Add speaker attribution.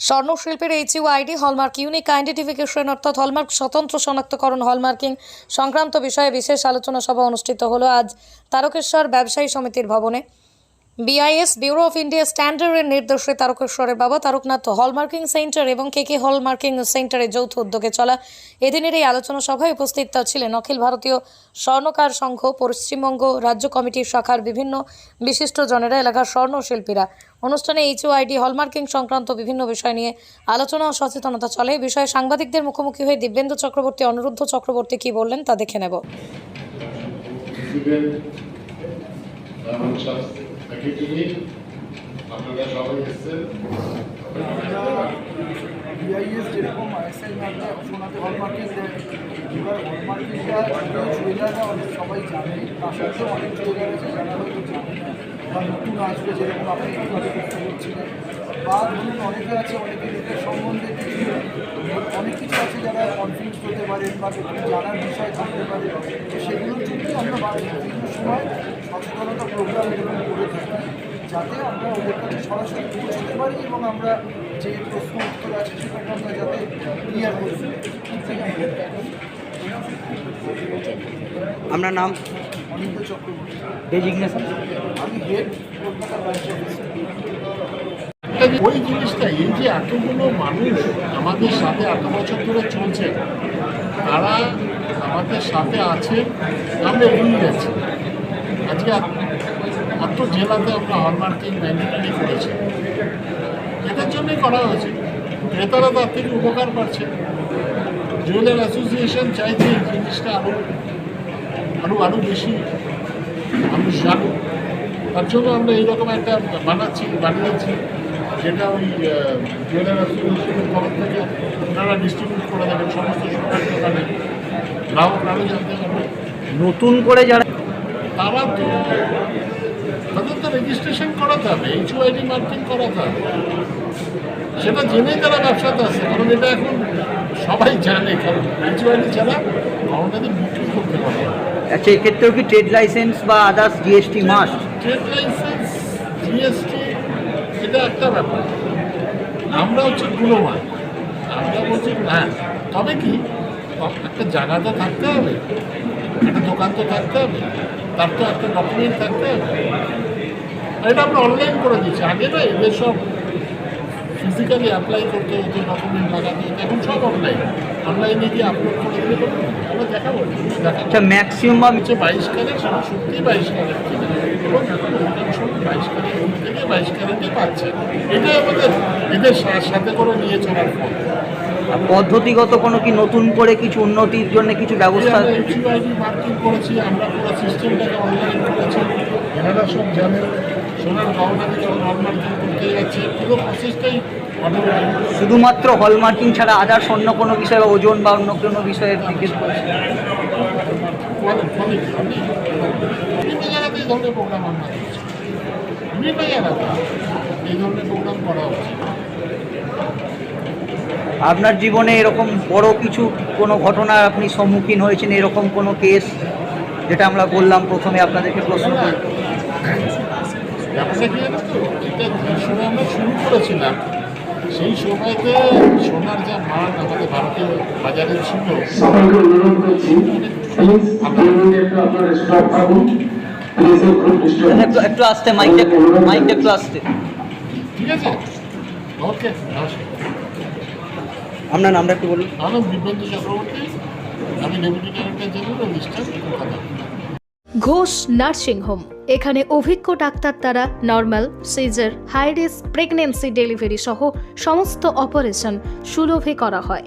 Speaker 1: স্বর্ণশিল্পের HU ID hallmark unique identification অর্থাৎ hallmark স্বতন্ত্র শনাক্তকরণ হলমার্কিং সংক্রান্ত বিষয়ে বিশেষ আলোচনা সভা অনুষ্ঠিত হলো আজ তারকেশ্বর ব্যবসায়ী সমিতির ভবনে। বিআইএস ব্যুরো অফ ইন্ডিয়া স্ট্যান্ডার্ডের নির্দেশে তারকেশ্বরের বাবা তারকনাথ হলমার্কিং সেন্টার এবং কেকে হলমার্কিং সেন্টারের যৌথ উদ্যোগে চলা এদিনের এই আলোচনা সভায় উপস্থিত ছিলেন অখিল ভারতীয় স্বর্ণকার সংঘ, পশ্চিমবঙ্গ রাজ্য কমিটির শাখার বিভিন্ন বিশিষ্টজনেরা এলাকার স্বর্ণশিল্পীরা। অনুষ্ঠানে এইচওআইডি হলমার্কিং সংক্রান্ত বিভিন্ন বিষয় নিয়ে আলোচনা ও সচেতনতা চলে। এই বিষয়ে সাংবাদিকদের মুখোমুখি হয়ে দিব্যেন্দু চক্রবর্তী, অনিরুদ্ধ চক্রবর্তী কি বললেন তা দেখে নেব।
Speaker 2: এবং সেক্রেটারি আপনারা সবাই এসছেন।
Speaker 3: বিআইএস যেরকম আইএসআই মার্কে সোনাতে হলমার্কিং দেয়, এবার অনেক সবাই জানে। তার সাথে অনেক জুয়েলার আছে, যারা হয়তো জানে বা নতুন আসবে যেরকম আপনি বলছিলেন বা ধরুন অনেকে আছে, অনেকে সম্বন্ধে অনেক কিছু আছে যারা কনফিউজ হতে পারেন বা জানার বিষয় থাকতে পারে। সেগুলোর জন্যই আমরা বিভিন্ন সময় সচেতনতা প্রোগ্রাম এরকম করে থাকি যাতে আমরা ওদের কাছে সরাসরি পৌঁছতে পারি এবং আমরা যে প্রশ্ন উত্তর আছে সেটাকে আমরা যাতে ক্লিয়ার করে
Speaker 4: আপনার নাম?
Speaker 3: অনিন্দ চক্রবর্তী।
Speaker 4: ডেজিগনেশন
Speaker 3: আমি হেড কলকাতা ব্রাঞ্চ
Speaker 2: ওই জিনিসটা এই যে এতগুলো মানুষ আমাদের সাথে এত বছর ধরে চলছে তারা আমাদের সাথে আছে আমরা এগিয়ে যাচ্ছি। আজকে এত জেলাতে আমরা হলমার্কিং ম্যান্ডেটরি করেছি। এটার জন্যই করা হয়েছে। ক্রেতারা তার থেকে উপকার পাচ্ছে। জুয়েলার অ্যাসোসিয়েশন চাইছে এই জিনিসটা আরও আরও আরও বেশি মানুষ জানুক তার জন্য আমরা এইরকম একটা বানাচ্ছি বানিয়েছি যেটা ওই জুয়েলার অ্যাসোসিয়েশনের তরফ থেকে ওনারা ডিস্ট্রিবিউট করে দেবেন সমস্ত সরকার দোকানে। গ্রাহকরাও জানতে পারবে।
Speaker 4: নতুন করে যারা
Speaker 2: তারা তো রেজিস্ট্রেশন করাতে হবে এইচওআইডি মার্কিং করাতে হবে। সেটা জেনেই তারা ব্যবসাতে আসে কারণ এটা এখন সবাই জানে কারণ এইচওআইডি ছাড়া গভর্নমেন্টের বিক্রি করতে পারে।
Speaker 4: আচ্ছা এক্ষেত্রেও কি ট্রেড লাইসেন্স বা others GST must
Speaker 2: trade licence GST এটা একটা ব্যাপার। আমরা হচ্ছে গুণমান। আমরা বলছি হ্যাঁ তবে কি একটা জায়গা তো থাকতে হবে একটা দোকান তো থাকতে হবে তার তো একটা ডকুমেন্ট থাকতে হবে। এটা আমরা অনলাইন করে দিচ্ছি আগে না এদের সব ফিজিক্যালি অ্যাপ্লাই করতে হতো ডকুমেন্ট লাগাতে হতো এখন সব অনলাইন অনলাইনে গিয়ে আপলোড করে দিলে আমরা দেখাবো দেখা
Speaker 4: আচ্ছা ম্যাক্সিমাম
Speaker 2: হচ্ছে বাইশ ক্যারেট সেটা সত্যিই বাইশ ক্যারেট এবং এখন অধিকাংশ বাইশ ক্যারেট থেকে বাইশ ক্যারেটে পাচ্ছে। এটাই আমাদের এদের সাথে করে নিয়ে চলার ফল
Speaker 4: পদ্ধতিগত কোনো কি নতুন করে কিছু উন্নতির জন্য কিছু ব্যবস্থা?
Speaker 2: আমরা এইচইউআইডি মার্কিং করেছি আমরা পুরো সিস্টেমটাকে অনলাইন করেছি। এনারা সব জানেন সোনার গহনা থেকে নন করতে যাচ্ছে। পুরো প্রসেসটাই
Speaker 4: শুধুমাত্র হলমার্কিং ছাড়া আদার্স অন্য কোনো বিষয় বা ওজন বা অন্য কোনো বিষয়ে দিকে
Speaker 2: ফলে ফলে কি আপনি বিভিন্ন ধরনের প্রোগ্রাম আমরা করছি বিভিন্ন জায়গাতে এই ধরনের প্রোগ্রাম করা হচ্ছে।
Speaker 4: আপনার জীবনে এরকম বড় কিছু কোনো ঘটনা আপনি সম্মুখীন হয়েছেন এরকম কোনো কেস? যেটা আমরা বললাম প্রথমে আপনাদেরকে প্রশ্ন করি
Speaker 2: ব্যবসা কি সময় আমরা শুরু করেছিলাম সেই সময়তে সোনার যা মান আমাদের ভারতীয় বাজারে ছিল
Speaker 5: অনুরোধ করছি একটু আপনার স্টপ থাকুন।
Speaker 4: আসতে মাইকটা মাইকটা একটু আসতে।
Speaker 2: ঠিক আছে? ওকে নমস্কার।
Speaker 4: আপনার নামটা একটু বলুন।
Speaker 2: আমার নাম চক্রবর্তী। আমি deputy director general register Kolkata.
Speaker 6: Ghosh nursing home. এখানে অভিজ্ঞ ডাক্তার দ্বারা normal caesar high risk pregnancy delivery সহ সমস্ত অপারেশন সুলভে করা হয়।